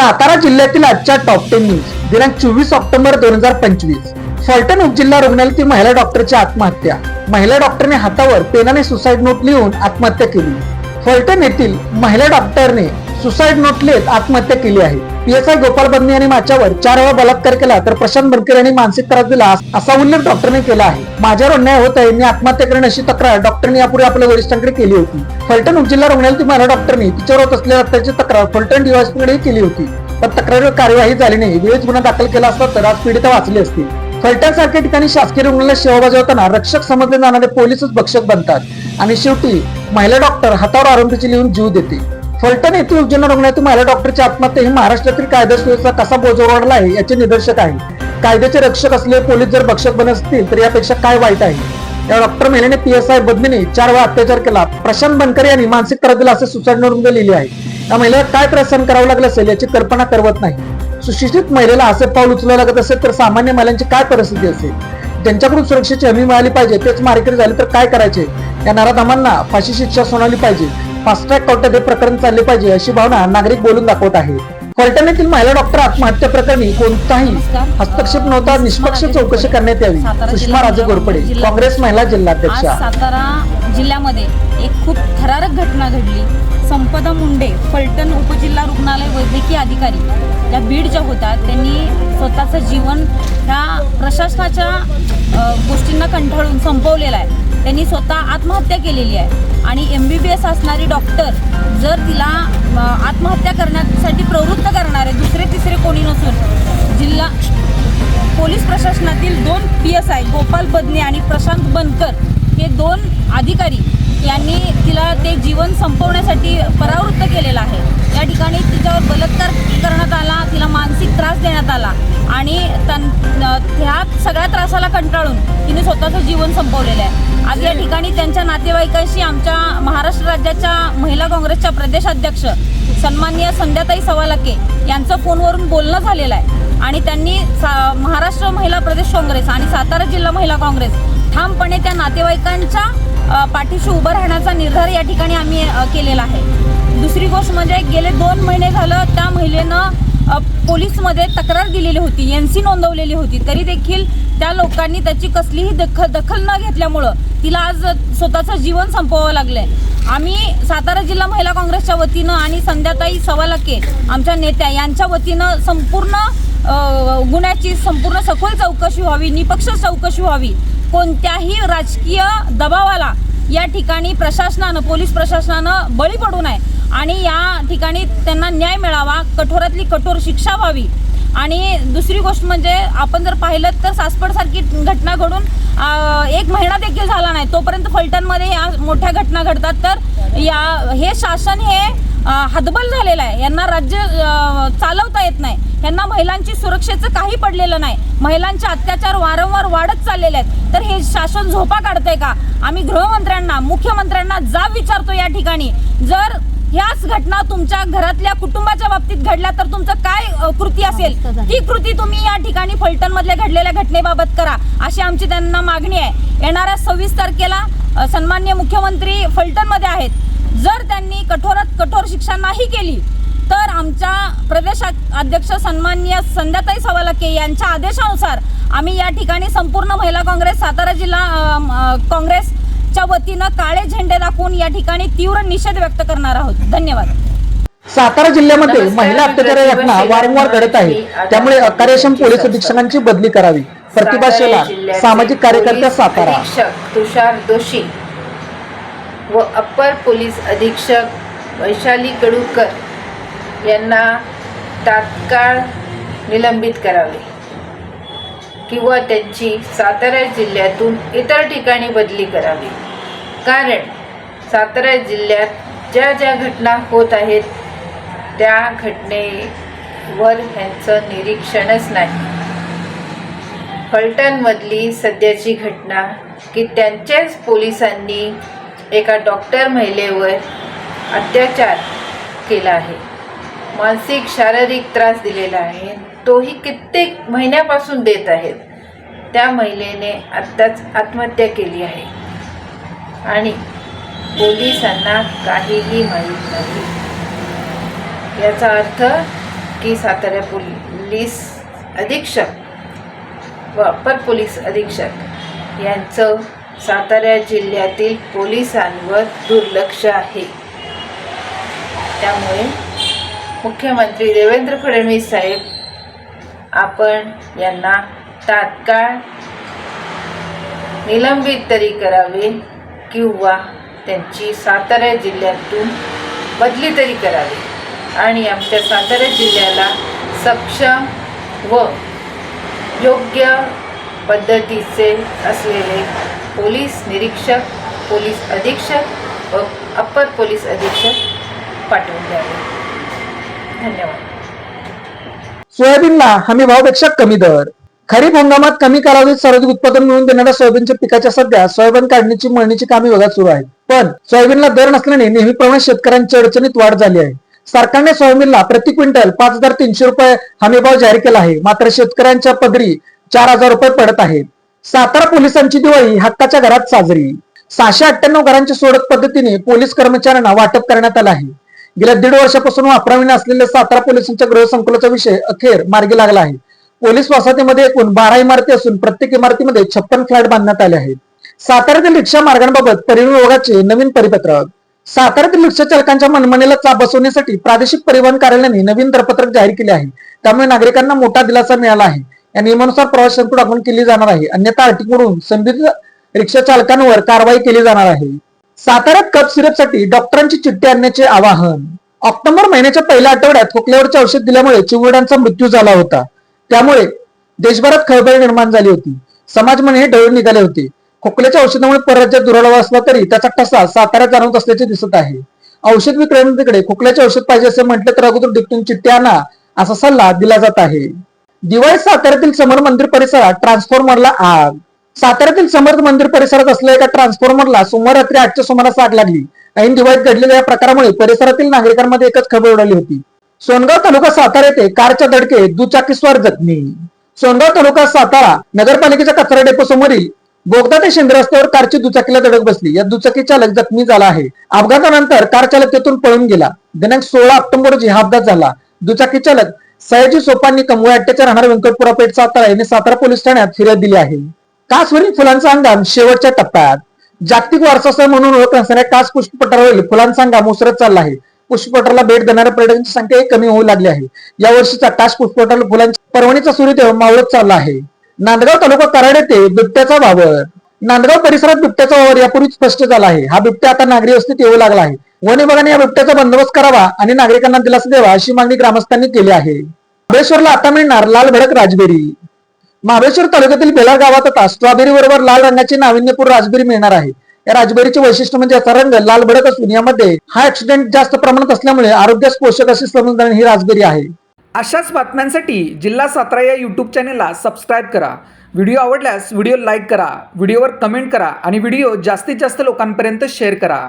सातारा जिल्ह्यातील आजच्या top ten news दिनांक चोवीस ऑक्टोबर दोन हजार पंचवीस. फलटण उपजिल्हा रुग्णालयातील महिला डॉक्टरची आत्महत्या. महिला डॉक्टरने हातावर पेनाने सुसाईड नोट लिहून आत्महत्या केली. फलटण येथील महिला डॉक्टरने सुसाईड नोट लिहित आत्महत्या केली आहे. पीएसआय गोपाळ आय बंदी यांनी माझ्यावर चार वेळा बलात्कार केला तर प्रशांत बनकर यांनी मानसिक त्रास दिला असा उल्लेख डॉक्टरने केला आहे. माझ्यावर अन्याय होत आहे मी आत्महत्या करेन अशी तक्रार डॉक्टरने यापूर्वी आपल्या वरिष्ठांकडे केली होती. फलटण उपजिल्हा रुग्णालयातील महिला डॉक्टरने तिच्यावर होत असलेल्या अत्याची तक्रार फलटण डीवायसपीकडे केली होती. पण तक्रारीवर कार्यवाही झाली नाही. वेळेस गुन्हा दाखल केला असता तर आज पीडिता वाचली असती. फलट्यासारख्या ठिकाणी शासकीय रुग्णालय सेवा बजावताना रक्षक समजले जाणारे पोलीसच भक्षक बनतात आणि शेवटी महिला डॉक्टर हातावर आरोपीची लिहून जीव देते. फलटण येथील उपजिल्हा रुग्णालयातील महिला डॉक्टरची आत्महत्या ही महाराष्ट्रातील कायदा सुव्यवस्था कसा बोजवडला आहे याचे निदर्शक आहे. कायद्याचे रक्षक असलेले पोलीस जर भक्षक बनत असतील तर यापेक्षा काय वाईट आहे? या डॉक्टर महिलेने पी एस आय बदमीने चार वेळा अत्याचार केला. प्रशांत बनकर यांनी मानसिक त्रास दिला असे सुसाईड नोटमध्ये लिहिले आहे. या महिलेला काय त्रास सहन करावं लागलं असेल याची कल्पना करवत नाही. सुशिक्षित महिलेला असे पाऊल उचलावं लागत असेल तर सामान्य महिलांची काय परिस्थिती असेल? ज्यांच्याकडून सुरक्षेची हमी मिळाली पाहिजे तेच मारेकरी झाले तर काय करायचे? या नराधमांना फाशी शिक्षा सुनावली पाहिजे. फास्ट ट्रॅक कोर्टात हे प्रकरण चालले पाहिजे अशी भावना नागरिक बोलून दाखवत आहे. फलटण्यातील महिला डॉक्टर आत्महत्या प्रकरणी कोणताही हस्तक्षेप नव्हता निष्पक्ष चौकशी करण्यात यावी सुषमा राजे घोरपडे काँग्रेस महिला आज जिल्हाध्यक्षा सातारा जिल्ह्यामध्ये एक खूप थरारक घटना घडली. संपदा मुंडे फलटण उपजिल्हा रुग्णालय वैद्यकीय अधिकारी त्या बीड ज्या होत्या त्यांनी स्वतःचं जीवन ह्या प्रशासनाच्या गोष्टींना कंटाळून संपवलेलं आहे. त्यांनी स्वतः आत्महत्या केलेली आहे. आणि एम बी बी एस असणारी डॉक्टर जर तिला आत्महत्या करण्यासाठी प्रवृत्त करणारे दुसरे तिसरे कोणी नसून जिल्हा पोलीस प्रशासनातील दोन P S I Gopal Badne आणि प्रशांत बनकर हे दोन अधिकारी यांनी तिला ते जीवन संपवण्यासाठी परावृत्त केलेलं आहे. या ठिकाणी तिच्यावर बलात्कार आणि तन ह्या सगळ्या त्रासाला कंटाळून तिने स्वतःचं जीवन संपवलेलं आहे. आज या ठिकाणी त्यांच्या नातेवाईकांशी आमच्या महाराष्ट्र राज्याच्या महिला काँग्रेसच्या प्रदेशाध्यक्ष सन्माननीय संध्याताई सवालाके यांचं फोनवरून बोलणं झालेलं आहे. आणि त्यांनी सा महाराष्ट्र महिला प्रदेश काँग्रेस आणि सातारा जिल्हा महिला काँग्रेस ठामपणे त्या नातेवाईकांच्या पाठीशी उभं राहण्याचा निर्धार या ठिकाणी आम्ही केलेला आहे. दुसरी गोष्ट म्हणजे गेले दोन महिने झालं त्या महिलेनं पोलीसमध्ये तक्रार दिलेली होती एन सी नोंदवलेली होती. तरी देखील त्या लोकांनी त्याची कसलीही दख दखल न घेतल्यामुळं तिला आज स्वतःचं जीवन संपवावं लागलंय. आम्ही सातारा जिल्हा महिला काँग्रेसच्या वतीनं आणि संध्याताई सवालके आमच्या नेत्या यांच्या वतीनं संपूर्ण गुन्ह्याची संपूर्ण सखोल चौकशी व्हावी निपक्ष चौकशी व्हावी. कोणत्याही राजकीय दबावाला या ठिकाणी प्रशासनानं पोलीस प्रशासनानं बळी पडू नये. आणि या ठिकाणी त्यांना न्याय मिळावा कठोरातली कठोर शिक्षा व्हावी. आणि दुसरी गोष्ट म्हणजे आपण जर पाहिलं तर सासपडसारखी घटना घडून एक महिना देखील झाला नाही. तोपर्यंत फलटणमध्ये या मोठ्या घटना घडतात. तर या हे शासन हे हतबल झालेलं आहे. यांना राज्य चालवता येत नाही. यांना महिलांची सुरक्षेचं काही पडलेलं नाही. महिलांचे अत्याचार वारंवार वाढत चाललेले आहेत. तर हे शासन झोपा काढतंय का? आम्ही गृहमंत्र्यांना मुख्यमंत्र्यांना जाब विचारतो या ठिकाणी. जर ह्याच घटना तुमच्या घरातल्या कुटुंबाच्या बाबतीत घडल्या तर तुमचं काय कृती असेल? ती कृती तुम्ही या ठिकाणी फलटण मधल्या घडलेल्या घटनेबाबत करा. अशी आमची त्यांना मागणी आहे. येणाऱ्या सव्वीस तारखेला सन्मान्य मुख्यमंत्री फलटणमध्ये आहेत. जर त्यांनी कठोरात कठोर शिक्षा नाही केली तर आमच्या प्रदेश अध्यक्ष सन्माननीय संध्याताई सवालके यांच्या आदेशानुसार आम्ही या ठिकाणी संपूर्ण महिला काँग्रेस सातारा जिल्हा काँग्रेसच्या वतीनं काळे झेंडे दाखवून या ठिकाणी तीव्र निषेध व्यक्त करणार आहोत धन्यवाद सातारा जिल्ह्यामध्ये महिला अत्याचार घटना वारंवार घडत आहे. त्यामुळे अकार्यक्षम पोलीस. अधीक्षकांची बदली करावी प्रतिभा जिल्ह्याचे सामाजिक कार्यकर्त्या सातारा तुषार दोशी व अप्पर पोलीस अधीक्षक वैशाली कडूकर यांना तात्काळ निलंबित करावे किंवा त्यांची सातारा जिल्ह्यातून इतर ठिकाणी बदली करावी. कारण सातारा जिल्ह्यात ज्या ज्या घटना होत आहेत त्या घटनेवर ह्यांचं निरीक्षणच नाही. फलटणमधली सध्याची घटना की त्यांच्याच पोलिसांनी एका डॉक्टर महिलेवर अत्याचार केला आहे. मानसिक शारीरिक त्रास दिलेला आहे. तोही कित्येक महिन्यापासून देत आहेत. त्या महिलेने आत्ताच आत्महत्या केली आहे. आणि पोलिसांना काहीही माहीत नाही. याचा अर्थ की सातारा पोलीस अधीक्षक व अप्पर पोलीस अधीक्षक यांचं सातारा जिल्ह्यातील पोलिसांवर दुर्लक्ष आहे. त्यामुळे मुख्यमंत्री देवेंद्र फडणवीस साहेब आपण यांना तात्काळ निलंबित तरी करावे किंवा त्यांची सातारा जिल्ह्यातून बदली तरी करावी. आणि आमच्या सातारा जिल्ह्याला सक्षम व योग्य पद्धतीचे असलेले पोलीस निरीक्षक पोलीस अधीक्षक व अप्पर पोलीस अधीक्षक पाठवून द्यावे. धन्यवाद. सोयाबीनला हमी भावापेक्षा कमी दर. खरीप हंगामात कमी कालावधीत सर्वाधिक उत्पादन मिळवून देणाऱ्या सोयाबीनच्या पिकाच्या सध्या सोयाबीन काढणीची मळणीची कामे वेगात सुरू आहेत. पण सोयाबीनला दर नसल्याने नेहमीप्रमाणे शेतकऱ्यांच्या अडचणीत वाढ झाली आहे. सरकारने सोयाबीनला प्रति क्विंटल पाच हजार तीनशे रुपये हमीभाव जाहीर केला आहे. मात्र शेतकऱ्यांच्या पदरी चार हजार रुपये पडत आहेत. सातारा पोलिसांची दिवाळी हक्काच्या घरात साजरी. सहाशे अठ्ठ्याण्णव घरांची सोडत पद्धतीने पोलीस कर्मचाऱ्यांना वाटप करण्यात आलं आहे. गेल्या दीड वर्षापासून वापरावीने असलेल्या सातारा पोलिसांच्या गृहसंकुलाचा विषय अखेर मार्गी लागला आहे. पोलीस वसाहतीमध्ये एकूण बारा इमारती असून प्रत्येक इमारतीमध्ये छप्पन फ्लॅट बांधण्यात आले आहेत. साताऱ्यातील रिक्षा मार्गांबाबत परिवहन विभागाचे नवीन परिपत्रक. साताऱ्यातील रिक्षा चालकांच्या मनमनेला चाप बसवण्यासाठी प्रादेशिक परिवहन कार्यालयाने नवीन दरपत्रक जाहीर केले आहे. त्यामुळे नागरिकांना मोठा दिलासा मिळाला आहे. या नियमानुसार प्रवाशांकडून आपण केली जाणार आहे. अन्यथा अटीकडून संबंधित रिक्षा चालकांवर कारवाई केली जाणार आहे. साताऱ्यात कप सिरपसाठी डॉक्टरांची चिठ्ठी आणण्याचे आवाहन. ऑक्टोबर महिन्याच्या पहिल्या आठवड्यात खोकल्यावरचे औषध दिल्यामुळे चिवडांचा मृत्यू झाला होता. त्यामुळे देशभरात खळबळ निर्माण झाली होती. समाज हे डळून निघाले होते. खोकल्याच्या औषधामुळे परराज्यात दुरावा असला तरी त्याचा ठसा साताऱ्यात जाणवत असल्याचे दिसत आहे. औषध विक्रेत्यांकडे खोकल्याचे औषध पाहिजे असे म्हटले तर अगोदर डिक्टून चिठ्ठी आणा असा सल्ला दिला जात आहे. दिवाळी साताऱ्यातील समर मंदिर परिसरात ट्रान्सफॉर्मरला आग. साताऱ्यातील समर्थ मंदिर परिसरात असलेल्या एका ट्रान्सफॉर्मरला सोमवार रात्री आठच्या सुमारास आग लागली. ऐन दिवाळीत घडलेल्या या प्रकारामुळे परिसरातील नागरिकांमध्ये एकच खबर उडाली होती. सोनगाव तालुका सातारा येथे कारच्या धडकेत दुचाकीस्वार जखमी. सोनगाव तालुका सातारा नगरपालिकेच्या कचरा डेपो समोरील बोगदा ते शिंदे रस्त्यावर कारची दुचाकीला धडक बसली. या दुचाकी चालक जखमी झाला आहे. अपघातानंतर कार चालक तेथून पळून गेला. दिनांक सोळा ऑक्टोबर रोजी हा अपघात झाला. दुचाकी चालक सयाजी सोपांनी कमवा अट्ट्याच्या राहणार व्यंकटपुरा पेठ सातारा यांनी सातारा पोलीस ठाण्यात फिर्याद दिली आहे. कासवरील फुलांचा हंगाम शेवटच्या टप्प्यात. जागतिक वारसास्थळ म्हणून ओळख असणाऱ्या कास पुष्पपटावरील फुलांचा हंगाम उसरत चालला आहे. पुष्पपटाला भेट देणाऱ्या पर्यटकांची संख्या कमी होऊ लागली आहे. या वर्षीचा कास पुष्पपटाला फुलांच्या परवणीचा सूर्यदेव मावळत चालला आहे. नांदगाव तालुका कराड येथे बिबट्याचा वावर. नांदगाव परिसरात बिबट्याचा वावर यापूर्वी स्पष्ट झाला आहे. हा बिबट्या आता नागरी वस्तीत येऊ लागला आहे. वन विभागाने या बिबट्याचा बंदोबस्त करावा आणि नागरिकांना दिलासा द्यावा अशी मागणी ग्रामस्थांनी केली आहे. महाबळेश्वरला आता मिळणार लाल भडक राजबेरी. महाबळेश्वर तालुक्यातील बेलार गावात आता स्ट्रॉबेरी बरोबर लाल रंगाची नाविन्यपूर्ण राजबेरी मिळणार आहे. या राजबेरीचे वैशिष्ट्य म्हणजे याचा रंग लाल भडक असून यामध्ये हा ऍक्सिडेंट जास्त प्रमाणात असल्यामुळे आरोग्यास पोषक अशी समजणारी ही राजबेरी आहे. अशाच बातम्यांसाठी जिल्हा सातारा या युट्यूब चॅनेलला सबस्क्राईब करा. व्हिडिओ आवडल्यास व्हिडिओ लाईक करा व्हिडिओवर कमेंट करा आणि व्हिडिओ जास्तीत जास्त लोकांपर्यंत शेअर करा.